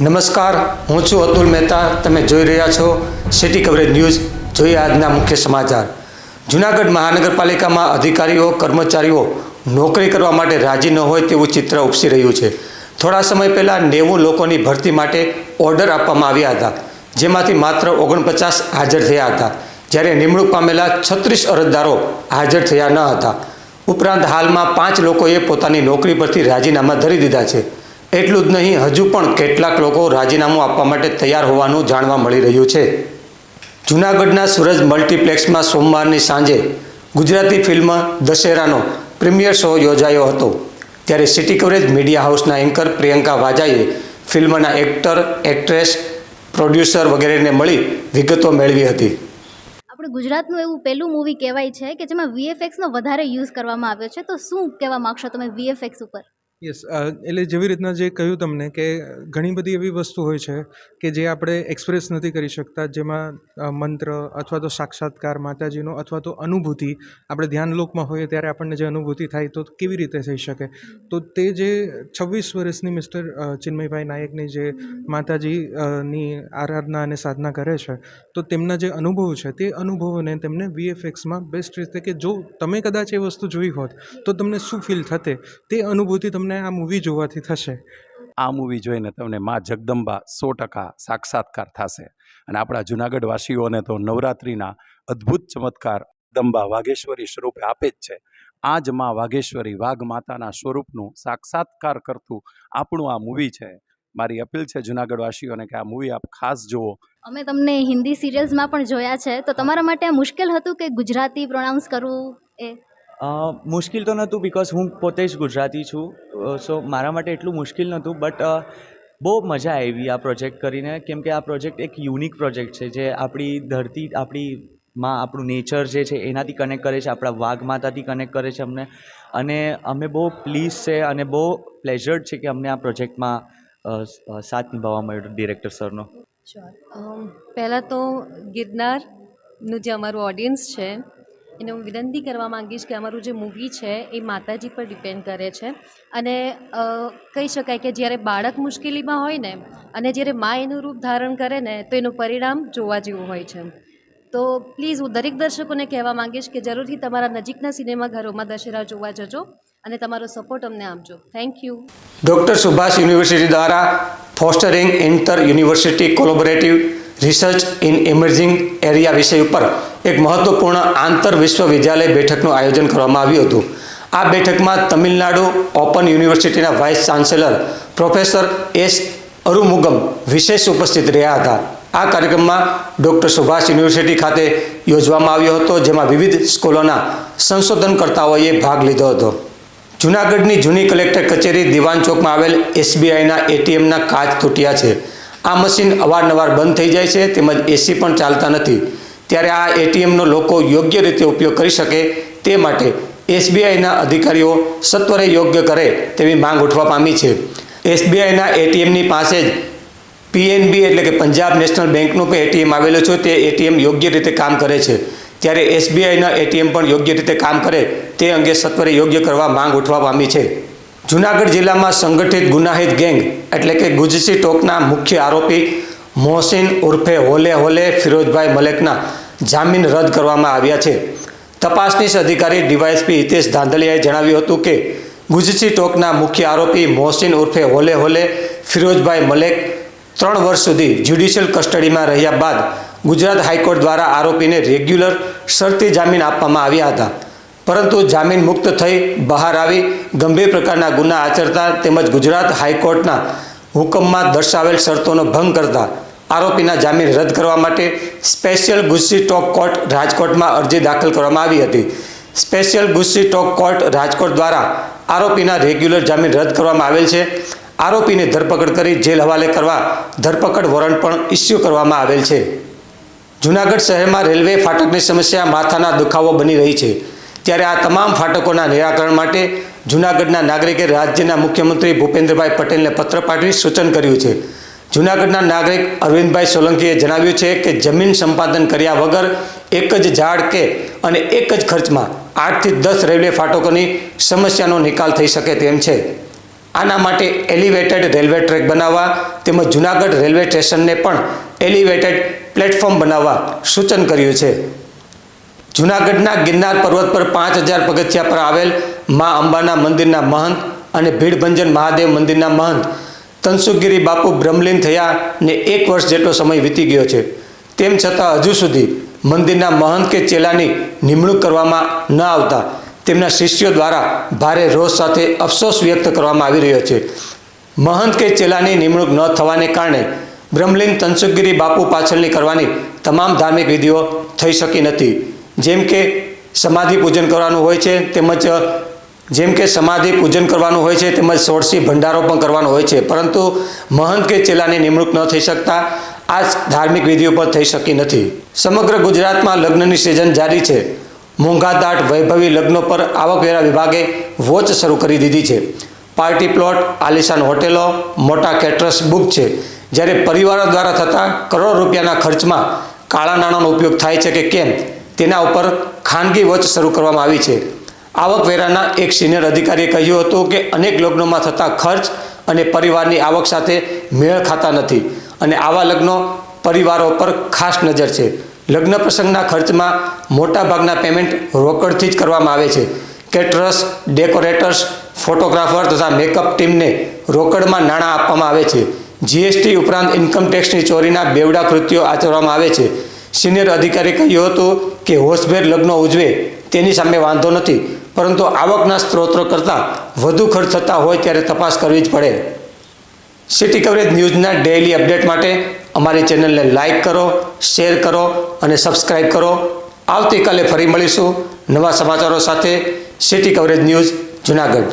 નમસ્કાર, હું છું અતુલ મહેતા. તમે જોઈ રહ્યા છો સિટી કવરેજ ન્યૂઝ. જોઈએ આજના મુખ્ય સમાચાર. જૂનાગઢ મહાનગરપાલિકામાં અધિકારીઓ, કર્મચારીઓ નોકરી કરવા માટે રાજી ન હોય તેવું ચિત્ર ઉપસી રહ્યું છે. થોડા સમય પહેલાં નેવું લોકોની ભરતી માટે ઓર્ડર આપવામાં આવ્યા હતા, જેમાંથી માત્ર ઓગણપચાસ હાજર થયા હતા, જ્યારે નિમણૂક પામેલા છત્રીસ અરજદારો હાજર થયા ન હતા. ઉપરાંત હાલમાં પાંચ લોકોએ પોતાની નોકરી પરથી રાજીનામા ધરી દીધા છે. એટલું જ નહીં, હજુ પણ કેટલાક લોકો રાજીનામું આપવા માટે તૈયાર હોવાનું જાણવા મળી રહ્યું છે. જૂનાગઢના સૂરજ મલ્ટીપ્લેક્સમાં સોમવારની સાંજે ગુજરાતી ફિલ્મ દશેરાનો પ્રીમિયર શો યોજાયો હતો. ત્યારે સિટી કવરેજ મીડિયા હાઉસના એન્કર પ્રિયંકા વાજાએ ફિલ્મના એક્ટર, એક્ટ્રેસ, પ્રોડ્યુસર વગેરેને મળી વિગતો મેળવી હતી. આપણે ગુજરાતનું એવું પહેલું મૂવી કહેવાય છે કે જેમાં વીએફએક્સનો વધારે યુઝ કરવામાં આવ્યો છે. તો શું કહેવા માગશો તમે વીએફએક્સ ઉપર? યસ એટલે જેવી રીતના જે કહ્યું તમને કે ઘણી બધી એવી વસ્તુ હોય છે કે જે આપણે એક્સપ્રેસ નથી કરી શકતા, જેમાં મંત્ર અથવા તો સાક્ષાત્કાર માતાજીનો અથવા તો અનુભૂતિ આપણે ધ્યાનલોકમાં હોઈએ ત્યારે આપણને જે અનુભૂતિ થાય તો કેવી રીતે થઈ શકે? તો તે જે છવ્વીસ વર્ષની મિસ્ટર ચિન્મયભાઈ નાયકની જે માતાજીની આરાધના અને સાધના કરે છે, તો તેમના જે અનુભવ છે તે અનુભવોને તેમને વીએફએક્સમાં બેસ્ટ રીતે કે જો તમે કદાચ એ વસ્તુ જોઈ હોત તો તમને શું ફીલ થતે? તે અનુભૂતિ તમને આ મૂવી જોવાથી થશે? આ મૂવી જોઈને તમને મા જગદંબા સો ટકા સાક્ષાત્કાર થશે. અને આપણા જુનાગઢવાસીઓને તો નવરાત્રિના અદ્ભુત ચમત્કાર દંબા વાઘેશ્વરી સ્વરૂપે આપે જ છે. આ જ મા વાઘેશ્વરી વાઘ માતાના સ્વરૂપનું સાક્ષાત્કાર કરતું આપણું આ મૂવી છે. મારી અપીલ છે જુનાગઢવાસીઓને કે આ મૂવી આપ ખાસ જુઓ. અમે તમને હિન્દી સિરિયલ્સમાં પણ જોયા છે. તો તમારા માટે આ મુશ્કેલ હતું કે ગુજરાતી પ્રોનાઉન્સ કરવું એ? મુશ્કેલ તો નહોતું બિકોઝ હું પોતે જ ગુજરાતી છું. સો મારા માટે એટલું મુશ્કેલ નહોતું બટ બહુ મજા આવી આ પ્રોજેક્ટ કરીને. કેમ કે આ પ્રોજેક્ટ એક યુનિક પ્રોજેક્ટ છે, જે આપણી ધરતી, આપણી માં, આપણું નેચર જે છે, એનાથી કનેક્ટ કરે છે, આપણા વાઘ માતાથી કનેક્ટ કરે છે અમને. અને અમે બહુ પ્લીઝ છે અને બહુ પ્લેઝર્ડ છે કે અમને આ પ્રોજેક્ટમાં સાથ નિભાવવા મળ્યો ડિરેક્ટર સરનો પહેલાં તો ગિરનારનું જે અમારું ઓડિયન્સ છે એને હું વિનંતી કરવા માંગીશ કે અમારું જે મૂવી છે એ માતાજી પર ડિપેન્ડ કરે છે. અને કહી શકાય કે જ્યારે બાળક મુશ્કેલીમાં હોય ને અને જ્યારે મા એનું રૂપ ધારણ કરે ને તો એનું પરિણામ જોવા જેવું હોય છે. તો પ્લીઝ હું દરેક દર્શકોને કહેવા માંગીશ કે જરૂરથી તમારા નજીકના સિનેમાઘરોમાં દશેરા જોવા જજો અને તમારો સપોર્ટ અમને આપજો. Thank you doctor Subhash university દ્વારા fostering inter university collaborative research in emerging area વિષય ઉપર એક મહત્વપૂર્ણ આંતર વિશ્વવિદ્યાલય બેઠકનું આયોજન કરવામાં આવ્યું હતું. આ બેઠકમાં તમિલનાડુ ઓપન યુનિવર્સિટીના vice chancellor professor S Arumugam વિશેષ ઉપસ્થિત રહ્યા હતા. આ કાર્યક્રમમાં ડૉક્ટર સુભાષ યુનિવર્સિટી ખાતે યોજવામાં આવ્યો હતો, જેમાં વિવિધ સ્કૂલોના સંશોધનકર્તાઓએ ભાગ લીધો હતો. જૂનાગઢની જૂની કલેક્ટર કચેરી દિવાન ચોકમાં આવેલ એસબીઆઈના એટીએમના કાચ તૂટ્યા છે. આ મશીન અવારનવાર બંધ થઈ જાય છે, તેમજ એસી પણ ચાલતા નથી. ત્યારે આ એટીએમનો લોકો યોગ્ય રીતે ઉપયોગ કરી શકે તે માટે એસબીઆઈના અધિકારીઓ સત્વરે યોગ્ય કરે તેવી માંગ ઉઠવા પામી છે. એસબીઆઈના એટીએમની પાસે જ પીએનબી એટલે કે પંજાબ નેશનલ બેંકનું પણ એટીએમ આવેલું છે, તે એટીએમ યોગ્ય રીતે કામ કરે છે. ત્યારે એસબીઆઈના એટીએમ પણ યોગ્ય રીતે કામ કરે તે અંગે સત્વરે યોગ્ય કરવા માંગ ઉઠવા પામી છે. જૂનાગઢ જિલ્લામાં સંગઠિત ગુનાહિત ગેંગ એટલે કે ગુજસી ટોકના મુખ્ય આરોપી મોહસિન ઉર્ફે હોલે હોલે ફિરોજભાઈ મલેકના જામીન રદ કરવામાં આવ્યા છે. તપાસનીશ અધિકારી ડીવાયએસપી હિતેશ ધાંધલિયાએ જણાવ્યું હતું કે, ગુજસી ટોકના મુખ્ય આરોપી મોહસિન ઉર્ફે હોલે હોલે ફિરોજભાઈ મલેક ત્રણ વર્ષ સુધી જ્યુડિશિયલ કસ્ટડીમાં રહ્યા બાદ ગુજરાત હાઈકોર્ટ દ્વારા આરોપીને રેગ્યુલર શરતી જામીન આપવામાં આવ્યા હતા. પરંતુ જામીન મુક્ત થઈ બહાર આવી ગંભીર પ્રકારના ગુના આચરતા તેમજ ગુજરાત હાઈકોર્ટના હુકમમાં દર્શાવેલ શરતોનો ભંગ કરતા આરોપીના જામીન રદ કરવા માટે સ્પેશિયલ ગુસ્સી ટોક કોર્ટ રાજકોટમાં અરજી દાખલ કરવામાં આવી હતી. સ્પેશિયલ ગુસ્સી ટોક કોર્ટ રાજકોટ દ્વારા આરોપીના રેગ્યુલર જામીન રદ કરવામાં આવેલ છે. આરોપીને ધરપકડ કરી જેલ હવાલે કરવા ધરપકડ વોરંટ પણ ઇસ્યુ કરવામાં આવેલ છે. જૂનાગઢ શહેરમાં રેલવે ફાટકની સમસ્યા માથાના દુખાવો બની રહી છે. ત્યારે આ તમામ ફાટકોના નિરાકરણ માટે જૂનાગઢના નાગરિકે રાજ્યના મુખ્યમંત્રી ભૂપેન્દ્રભાઈ પટેલને પત્ર પાઠવી સૂચન કર્યું છે. જૂનાગઢના નાગરિક અરવિંદભાઈ સોલંકીએ જણાવ્યું છે કે જમીન સંપાદન કર્યા વગર એક જ ઝાડ કે અને એક જ ખર્ચમાં આઠથી દસ રેલવે ફાટકોની સમસ્યાનો નિકાલ થઈ શકે તેમ છે. આના માટે એલિવેટેડ રેલવે ટ્રેક બનાવવા તેમજ જૂનાગઢ રેલવે સ્ટેશનને પણ એલિવેટેડ પ્લેટફોર્મ બનાવવા સૂચન કર્યું છે. જૂનાગઢના ગિરનાર પર્વત પર પાંચ હજાર પગથિયા પર આવેલ મા અંબાના મંદિરના મહંત અને ભીડભંજન મહાદેવ મંદિરના મહંત તનસુગીરી બાપુ બ્રહ્મલીન થયા ને એક વર્ષ જેટલો સમય વીતી ગયો છે. તેમ છતાં હજુ સુધી મંદિરના મહંત કે ચેલાની નિમણૂક કરવામાં ન આવતા તેમના શિષ્યો દ્વારા ભારે રોષ સાથે અફસોસ વ્યક્ત કરવામાં આવી રહ્યો છે. મહંત કે ચેલાની નિમણૂક ન થવાને કારણે બ્રહ્મલીન તનસુખગીરી બાપુ પાછળની કરવાની તમામ ધાર્મિક વિધિઓ થઈ શકી નથી. જેમ કે સમાધિ પૂજન કરવાનું હોય છે, તેમજ જેમ કે સમાધિ પૂજન કરવાનું હોય છે તેમજ સોળસી ભંડારો પણ કરવાનો હોય છે. પરંતુ મહંત કે ચેલાની નિમણૂક ન થઈ શકતા આ ધાર્મિક વિધિઓ પર થઈ શકી નથી. સમગ્ર ગુજરાતમાં લગ્નની સિઝન જારી છે. મોંઘાદાટ, વૈભવી લગ્નો પર આવકવેરા વિભાગે વોચ શરૂ કરી દીધી છે. પાર્ટી પ્લોટ, આલિશાન હોટેલો, મોટા કેટરસ બુક છે. જ્યારે પરિવારો દ્વારા થતા કરોડ રૂપિયાના ખર્ચમાં કાળા નાણાંનો ઉપયોગ થાય છે કે કેમ તેના ઉપર ખાનગી વોચ શરૂ કરવામાં આવી છે. આવકવેરાના એક સિનિયર અધિકારીએ કહ્યું હતું કે અનેક લગ્નોમાં થતા ખર્ચ અને પરિવારની આવક સાથે મેળ ખાતા નથી અને આવા લગ્નો પરિવારો પર ખાસ નજર છે. લગ્ન પ્રસંગના ખર્ચમાં મોટાભાગના પેમેન્ટ રોકડથી જ કરવામાં આવે છે. કેટરસ ડેકોરેટર્સ ફોટોગ્રાફર તથા મેકઅપ ટીમને રોકડમાં નાણાં આપવામાં આવે છે. જીએસટી ઉપરાંત ઇન્કમ ટેક્સની ચોરીના બેવડા કૃત્યો આચરવામાં આવે છે. સિનિયર અધિકારી કહ્યું હતું કે હોશભેર લગ્નો ઉજવે તેની સામે વાંધો નથી. પરંતુ આવકના સ્ત્રોતો કરતાં વધુ ખર્ચ થતા હોય ત્યારે તપાસ કરવી જ પડે. સિટી કવરેજ ન્યૂઝના ડેઇલી અપડેટ માટે અમારી ચેનલને લાઇક કરો શેર કરો અને સબસ્ક્રાઈબ કરો. આવતીકાલે ફરી મળીશું નવા સમાચારો સાથે સિટી કવરેજ ન્યૂઝ જુનાગઢ.